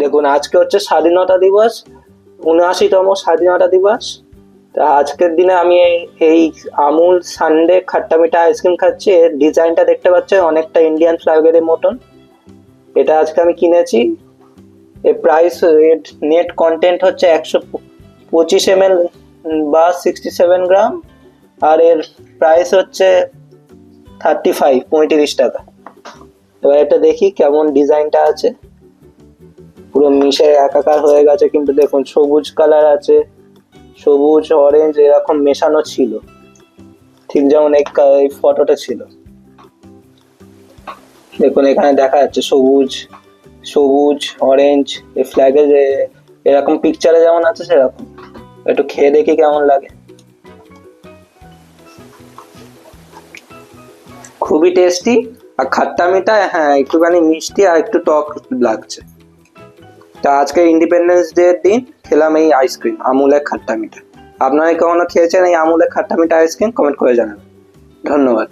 দেখুন, আজকে হচ্ছে স্বাধীনতা দিবস, উনআশিতম স্বাধীনতা দিবস। তা আজকের দিনে আমি এই- আমুল সানডে খাট্টা মিঠা আইসক্রিম খাচ্ছি। এর ডিজাইনটা দেখতে পাচ্ছেন, অনেকটা ইন্ডিয়ান ফ্লাগের মতন। এটা আজকে আমি কিনেছি। এর প্রাইস নেট কন্টেন্ট হচ্ছে একশো পঁচিশ এম এল বা সিক্সটি সেভেন গ্রাম আর এর প্রাইস হচ্ছে থার্টি ফাইভ পঁয়ত্রিশ টাকা। এবার এটা দেখি কেমন ডিজাইনটা আছে। পুরো মিশে একাকার হয়ে গেছে, কিন্তু দেখুন সবুজ কালার আছে, সবুজ অরেঞ্জ এরকম মেশানো ছিল। ঠিক যেমন এই ফটোটা ছিল। দেখুন এখানে দেখা যাচ্ছে সবুজ সবুজ অরেঞ্জ এই ফ্ল্যাগে যে এরকম পিকচারে যেমন আছে সেরকম। একটু খেয়ে দেখি কেমন লাগে। খুবই টেস্টি আর খাট্টা মিঠা হ্যাঁ একটুখানি মিষ্টি আর একটু টক লাগছে। তা আজকে ইন্ডিপেন্ডেন্স ডে দিন খেলাম এই আইসক্রিম আমুলের খাট্টা মিঠা। আপনারা কখনো খেয়েছেন এই আমুলের খাট্টা মিঠা আইসক্রিম কমেন্ট করে জানাবেন। ধন্যবাদ।